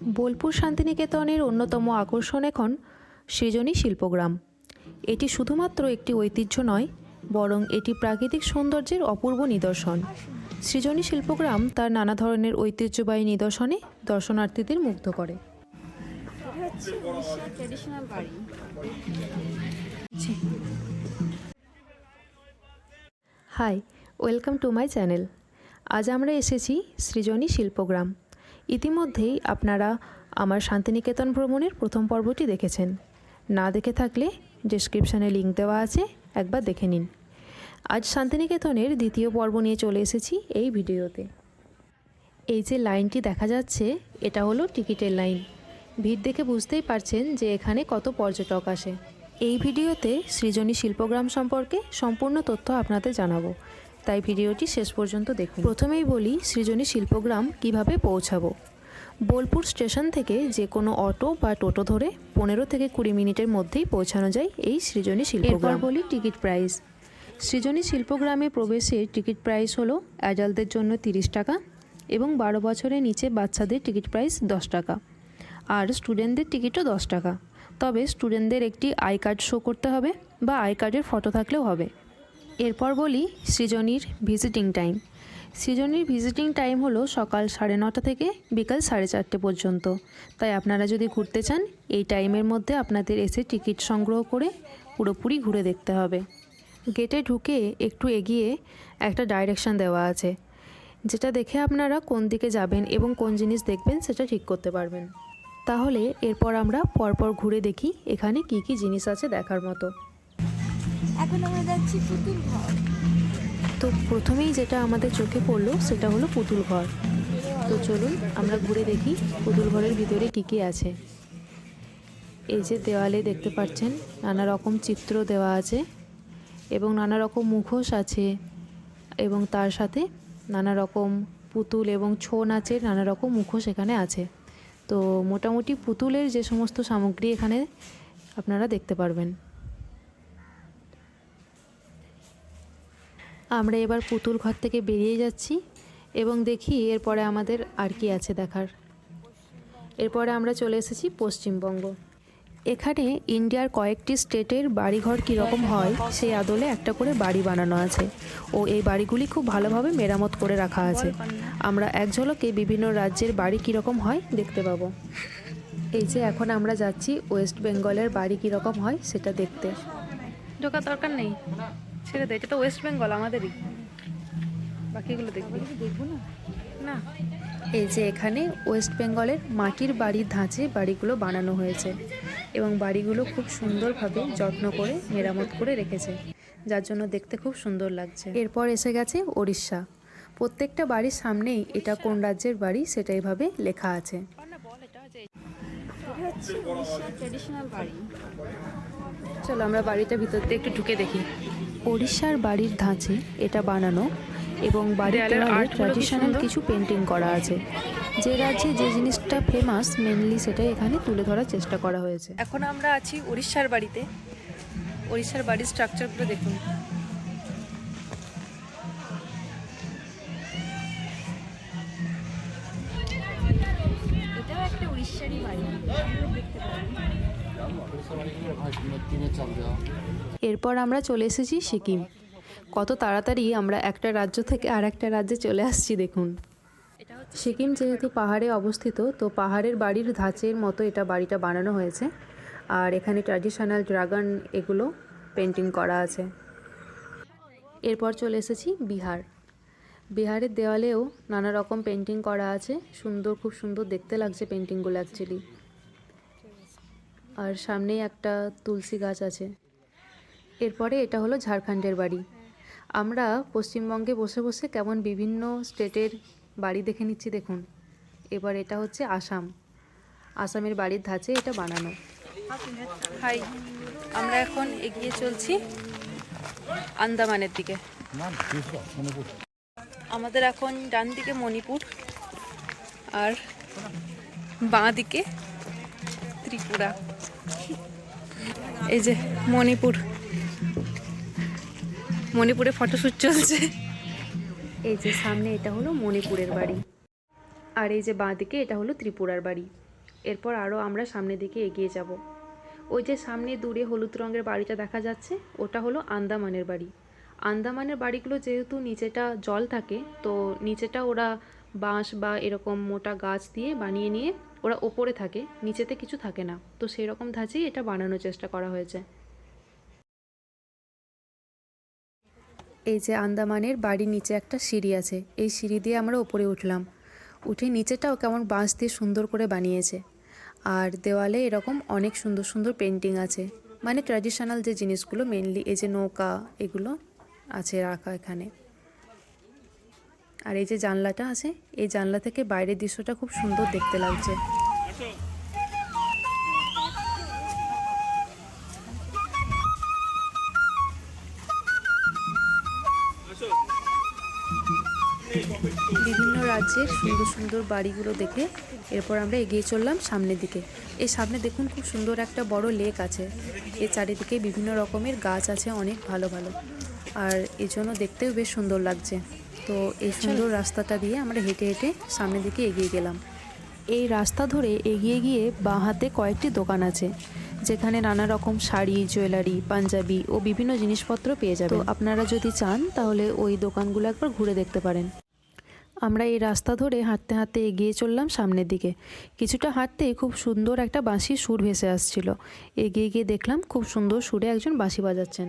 বোলপুর শান্তিনিকেতনের অন্যতম আকর্ষণ এখন সৃজনী শিল্পগ্রাম। এটি শুধুমাত্র একটি ঐতিহ্য নয়, বরং এটি প্রাকৃতিক সৌন্দর্যের অপূর্ব নিদর্শন। সৃজনী শিল্পগ্রাম তার নানা ধরনের ঐতিহ্যবাহী নিদর্শনে দর্শনার্থীদের মুগ্ধ করে। Hi, welcome to my channel. আজ আমরা এসেছি সৃজনী শিল্পগ্রাম। ইতিমধ্যেই আপনারা আমার শান্তিনিকেতন ভ্রমণের প্রথম পর্বটি দেখেছেন। না দেখে থাকলে ডেসক্রিপশানে লিঙ্ক দেওয়া আছে, একবার দেখে নিন। আজ শান্তিনিকেতনের দ্বিতীয় পর্ব নিয়ে চলে এসেছি এই ভিডিওতে। এই যে লাইনটি দেখা যাচ্ছে, এটা হলো টিকিটের লাইন। ভিড় দেখে বুঝতেই পারছেন যে এখানে কত পর্যটক আসে। এই ভিডিওতে সৃজনী শিল্পগ্রাম সম্পর্কে সম্পূর্ণ তথ্য আপনাদের জানাব। তাই ভিডিওটি শেষ পর্যন্ত দেখুন। প্রথমেই বলি সৃজনী শিল্পগ্রাম কীভাবে পৌঁছাবো। বোলপুর স্টেশন থেকে যে কোনো অটো বা টোটো ধরে পনেরো থেকে কুড়ি মিনিটের মধ্যেই পৌঁছানো যায় এই সৃজনী শিল্পগ্রাম। বলি টিকিট প্রাইস। সৃজনী শিল্পগ্রামে প্রবেশের টিকিট প্রাইস হলো অ্যাডাল্টদের জন্য তিরিশ টাকা এবং বারো বছরের নিচে বাচ্চাদের টিকিট প্রাইস দশ টাকা আর স্টুডেন্টদের টিকিটও দশ টাকা। তবে স্টুডেন্টদের একটি আই কার্ড শো করতে হবে বা আই কার্ডের ফটো থাকলেও হবে। এরপর বলি সৃজনীর ভিজিটিং টাইম। সৃজনীর ভিজিটিং টাইম হলো সকাল সাড়ে নটা থেকে বিকাল সাড়ে চারটে পর্যন্ত। তাই আপনারা যদি ঘুরতে চান, এই টাইমের মধ্যে আপনাদের এসে টিকিট সংগ্রহ করে পুরোপুরি ঘুরে দেখতে হবে। গেটে ঢুকে একটু এগিয়ে একটা ডাইরেকশন দেওয়া আছে। যেটা দেখে আপনারা কোন দিকে যাবেন এবং কোন জিনিস দেখবেন সেটা ঠিক করতে পারবেন। তাহলে এরপর আমরা পরপর ঘুরে দেখি এখানে কি কি জিনিস আছে দেখার মতো। এখন আমরা যাচ্ছি পুতুল ঘর। তো প্রথমেই যেটা আমাদের চোখে পড়ল সেটা হলো পুতুল ঘর। তো চলুন আমরা ঘুরে দেখি পুতুল ঘরের ভিতরে কী কী আছে। এই যে দেওয়ালে দেখতে পাচ্ছেন নানা রকম চিত্র দেওয়া আছে এবং নানা রকম মুখোশ আছে এবং তার সাথে নানা রকম পুতুল এবং ছৌ নাচের নানা রকম মুখোশ এখানে আছে। তো মোটামুটি পুতুলের যে সমস্ত সামগ্রী এখানে আপনারা দেখতে পারবেন। আমরা এবার পুতুল ঘর থেকে বেরিয়ে যাচ্ছি এবং দেখি এরপরে আমাদের আর কি আছে দেখার। এরপরে আমরা চলে এসেছি পশ্চিমবঙ্গ। এখানে ইন্ডিয়ার কয়েকটি স্টেটের বাড়িঘর কীরকম হয়, সেই আদলে একটা করে বাড়ি বানানো আছে। ও এই বাড়িগুলি খুব ভালোভাবে মেরামত করে রাখা আছে। আমরা এক ঝলকে বিভিন্ন রাজ্যের বাড়ি কীরকম হয় দেখতে পাবো। এই যে এখন আমরা যাচ্ছি ওয়েস্ট বেঙ্গলের বাড়ি কীরকম হয় সেটা দেখতে। ঢোকার দরকার নেই। ছেড়ে দে এটা তো ওয়েস্ট বেঙ্গল আমাদেরই। বাকিগুলো দেখবি। দেখব না? না। এই যে এখানে ওয়েস্ট বেঙ্গলের মাটির বাড়ির ধাঁচে বাড়িগুলো বানানো হয়েছে এবং বাড়িগুলো খুব সুন্দরভাবে যত্ন করে মেরামত করে রেখেছে। যার জন্য দেখতে খুব সুন্দর লাগছে। এরপর এসে গেছে ওড়িশা। প্রত্যেকটা বাড়ির সামনেই এটা কোন রাজ্যের বাড়ি সেটা এভাবে লেখা আছে। চলো আমরা বাড়িটা ভিতর দিয়ে একটু ঢুকে দেখি। ওড়িশার বাড়ির ধাঁচে এটা বানানো এবং বাড়ির দেওয়ালে ট্র্যাডিশনাল কিছু পেন্টিং করা আছে। যে রাজ্যে যে জিনিসটা ফেমাস মেনলি সেটা এখানে তুলে ধরার চেষ্টা করা হয়েছে। এখন আমরা আছি উড়িষ্যার বাড়িতে। উড়িষ্যার বাড়ির স্ট্রাকচারগুলো দেখুন। এরপর আমরা চলে এসেছি সিকিম। কত তাড়াতাড়ি আমরা একটা রাজ্য থেকে আর একটা রাজ্যে চলে আসছি, দেখুন। সিকিম যেহেতু পাহাড়ে অবস্থিত, তো পাহাড়ের বাড়ির ধাঁচের মতো এটা বাড়িটা বানানো হয়েছে। আর এখানে ট্র্যাডিশনাল ড্রাগন এগুলো পেন্টিং করা আছে। এরপর চলে এসেছি বিহার। বিহারের দেওয়ালেও নানা রকম পেন্টিং করা আছে। সুন্দর, খুব সুন্দর দেখতে লাগছে পেন্টিংগুলো অ্যাকচুয়ালি আর সামনেই একটা তুলসী গাছ আছে। এরপরে এটা হলো ঝাড়খণ্ডের বাড়ি। আমরা পশ্চিমবঙ্গে বসে বসে কেমন বিভিন্ন স্টেটের বাড়ি দেখে নিচ্ছি দেখুন। এবার এটা হচ্ছে আসাম। আসামের বাড়ির ধাঁচে এটা বানানো। হাই, আমরা এখন এগিয়ে চলছি আন্দামানের দিকে। আমাদের এখন ডান দিকে মণিপুর আর বাঁ দিকে ত্রিপুরা। এই যে মণিপুর। মণিপুরে ফটোশ্যুট চলছে। এই যে সামনে এটা হলো মণিপুরের বাড়ি। আর এই যে বাঁ দিকে এটা হলো ত্রিপুরার বাড়ি। এরপর আরও আমরা সামনের দিকে এগিয়ে যাব। ওই যে সামনে দূরে হলুদ রঙের বাড়িটা দেখা যাচ্ছে, ওটা হলো আন্দামানের বাড়ি। আন্দামানের বাড়িগুলো যেহেতু নিচেটা জল থাকে, তো নিচেটা ওরা বাঁশ বা এরকম মোটা গাছ দিয়ে বানিয়ে নিয়ে ওরা ওপরে থাকে, নিচেতে কিছু থাকে না। তো সেই রকম ধাঁচেই এটা বানানোর চেষ্টা করা হয়েছে। এই যে আন্দামানের বাড়ির নিচে একটা সিঁড়ি আছে, এই সিঁড়ি দিয়ে আমরা ওপরে উঠলাম। উঠে নিচেটাও কেমন বাঁশ দিয়ে সুন্দর করে বানিয়েছে। আর দেওয়ালে এরকম অনেক সুন্দর সুন্দর পেন্টিং আছে। মানে ট্র্যাডিশনাল যে জিনিসগুলো মেনলি এই যে নৌকা এগুলো আছে রাখা এখানে। আর এই যে জানলাটা আছে, এই জানলা থেকে বাইরের দৃশ্যটা খুব সুন্দর দেখতে লাগছে। বিভিন্ন রাজ্যের সুন্দর সুন্দর বাড়িগুলো দেখে এরপর আমরা এগিয়ে চললাম সামনের দিকে। এই সামনে দেখুন খুব সুন্দর একটা বড় লেক আছে। এর চারিদিকে বিভিন্ন রকমের গাছ আছে অনেক ভালো ভালো। আর এজন্য দেখতেও বেশ সুন্দর লাগছে। তো এই সুন্দর রাস্তাটা দিয়ে আমরা হেঁটে হেঁটে সামনের দিকে এগিয়ে গেলাম। এই রাস্তা ধরে এগিয়ে গিয়ে বাঁ হাতে কয়েকটি দোকান আছে যেখানে নানা রকম শাড়ি জুয়েলারি পাঞ্জাবি ও বিভিন্ন জিনিসপত্র পেয়ে যাবে আপনারা যদি চান তাহলে ওই দোকানগুলো একবার ঘুরে দেখতে পারেন। আমরা এই রাস্তা ধরে হাঁটতে হাঁটতে এগিয়ে চললাম সামনের দিকে। কিছুটা হাঁটতেই খুব সুন্দর একটা বাঁশির সুর ভেসে আসছিল। এগিয়ে গিয়ে দেখলাম খুব সুন্দর সুরে একজন বাঁশি বাজাচ্ছেন।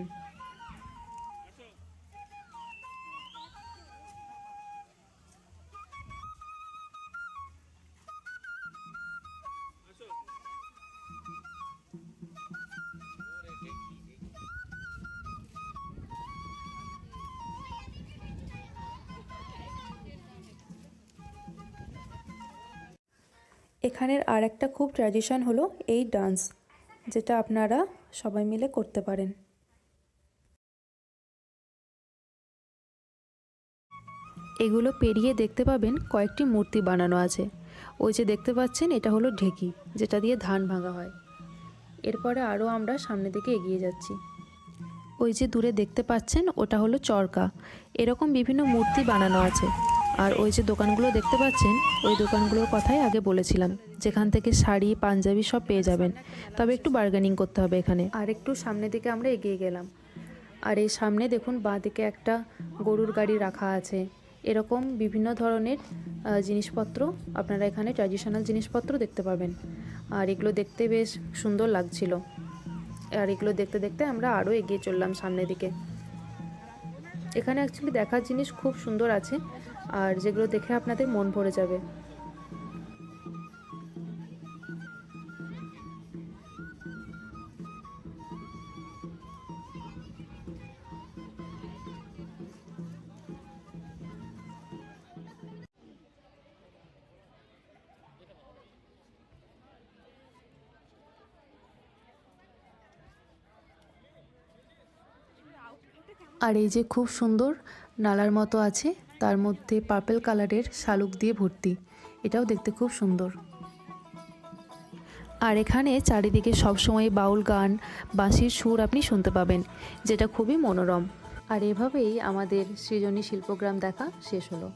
এখানের আর একটা খুব ট্র্যাডিশন হলো এই ডান্স যেটা আপনারা সবাই মিলে করতে পারেন। এগুলো পেরিয়ে দেখতে পাবেন কয়েকটি মূর্তি বানানো আছে। ওই যে দেখতে পাচ্ছেন, এটা হলো ঢেকি, যেটা দিয়ে ধান ভাঙা হয়। এরপরে আরও আমরা সামনের দিকে এগিয়ে যাচ্ছি। ওই যে দূরে দেখতে পাচ্ছেন, ওটা হলো চরকা। এরকম বিভিন্ন মূর্তি বানানো আছে। আর ওই যে দোকানগুলো দেখতে পাচ্ছেন, ওই দোকানগুলোর কথাই আগে বলেছিলাম, যেখান থেকে শাড়ি, পাঞ্জাবি সব পেয়ে যাবেন। তবে একটু বার্গেনিং করতে হবে এখানে। আর একটু সামনের দিকে আমরা এগিয়ে গেলাম। আর এই সামনে দেখুন বাঁ দিকে একটা গরুর গাড়ি রাখা আছে। এরকম বিভিন্ন ধরনের জিনিসপত্র আপনারা এখানে ট্র্যাডিশনাল জিনিসপত্র দেখতে পাবেন। আর এগুলো দেখতে বেশ সুন্দর লাগছিল। আর এগুলো দেখতে দেখতে আমরা আরও এগিয়ে চললাম সামনের দিকে। এখানে অ্যাকচুয়ালি দেখার জিনিস খুব সুন্দর আছে। আর যেগুলো দেখে আপনাদের মন ভরে যাবে। আর এই যে খুব সুন্দর নালার মতো আছে তার মধ্যে পার্পেল কালারের শালুক দিয়ে ভর্তি। এটাও দেখতে খুব সুন্দর। আর এখানে চারিদিকে সবসময় বাউল গান, বাঁশির সুর আপনি শুনতে পাবেন, যেটা খুবই মনোরম। আর এভাবেই আমাদের সৃজনী শিল্পগ্রাম দেখা শেষ হলো।